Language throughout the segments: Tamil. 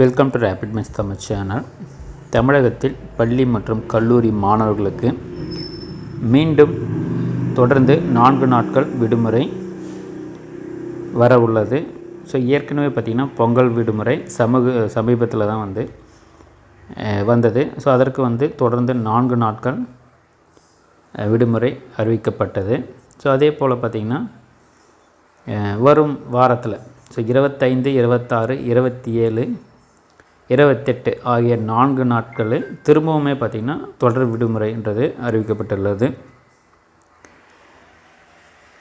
Welcome to rapid miss Tamil channel தமிழகத்தில் பள்ளி மற்றும் கல்லூரி மாணவர்களுக்கு மீண்டும் தொடர்ந்து நான்கு நாட்கள் விடுமுறை வர உள்ளது ஸோ ஏற்கனவே பார்த்திங்கன்னா பொங்கல் விடுமுறை சமூக சமீபத்தில் தான் வந்து வந்தது. ஸோ அதற்கு வந்து தொடர்ந்து நான்கு நாட்கள் விடுமுறை அறிவிக்கப்பட்டது. ஸோ அதே போல் பார்த்திங்கன்னா வரும் வாரத்தில். ஸோ இருபத்தைந்து இருபத்தாறு இருபத்தி ஏழு இருபத்தெட்டு ஆகிய நான்கு நாட்களில் திரும்பவுமே பார்த்திங்கன்னா தொடர் விடுமுறைன்றது அறிவிக்கப்பட்டுள்ளது.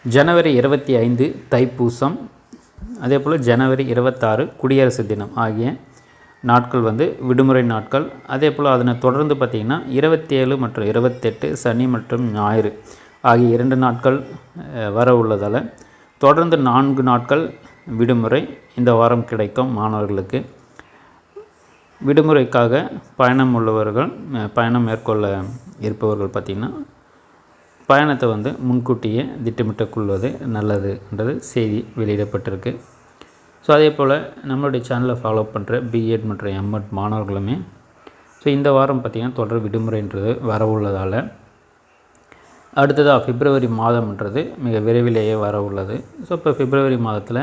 ஜனவரி இருபத்தி ஐந்து தைப்பூசம் அதே போல் ஜனவரி இருபத்தாறு குடியரசு தினம் ஆகிய நாட்கள் வந்து விடுமுறை நாட்கள். அதே போல் அதனை தொடர்ந்து பார்த்திங்கன்னா இருபத்தி ஏழு மற்றும் இருபத்தெட்டு சனி மற்றும் ஞாயிறு ஆகிய இரண்டு நாட்கள் வர உள்ளதால் தொடர்ந்து நான்கு நாட்கள் விடுமுறை இந்த வாரம் கிடைக்கும் மாணவர்களுக்கு. விடுமுறைக்காக பயணம் உள்ளவர்கள் பயணம் மேற்கொள்ள இருப்பவர்கள் பார்த்திங்கன்னா பயணத்தை வந்து முன்கூட்டியே திட்டமிட்டு கொள்வது நல்லதுன்றது செய்தி வெளியிடப்பட்டிருக்கு. ஸோ அதே போல் நம்மளுடைய சேனலை ஃபாலோ பண்ணுற பிஎட் மற்றும் எம்எட் மாணவர்களுமே ஸோ இந்த வாரம் பார்த்திங்கன்னா தொடர் விடுமுறைன்றது வர உள்ளதால் அடுத்ததாக பிப்ரவரி மாதம்ன்றது மிக விரைவிலேயே வர உள்ளது. ஸோ இப்போ பிப்ரவரி மாதத்தில்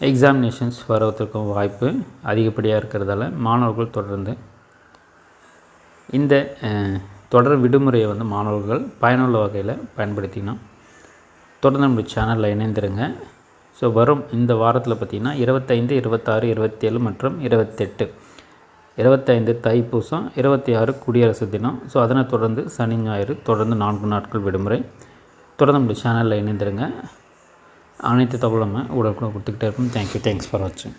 எக்ஸாமினேஷன்ஸ் வரவதற்கும் வாய்ப்பு அதிகப்படியாக இருக்கிறதால மாணவர்கள் தொடர்ந்து இந்த தொடர் விடுமுறையை வந்து மாணவர்கள் பயனுள்ள வகையில் பயன்படுத்திக்கணும் தொடர்ந்து நம்முடைய சேனலில் இணைந்திருங்க. ஸோ வரும் இந்த வாரத்தில் பார்த்திங்கன்னா இருபத்தைந்து இருபத்தாறு இருபத்தேழு மற்றும் இருபத்தெட்டு. இருபத்தைந்து தைப்பூசம் இருபத்தி ஆறு குடியரசு தினம். ஸோ அதனை தொடர்ந்து சனி ஞாயிறு தொடர்ந்து நான்கு நாட்கள் விடுமுறை. தொடர்ந்து நம்முடைய சேனலில் இணைந்திருங்க. அனைத்து தகவலும் உடனுக்குடன் கொடுத்துக்கிட்டே இருக்கும் தேங்க்யூ தேங்க்ஸ் ஃபார் வாட்சிங்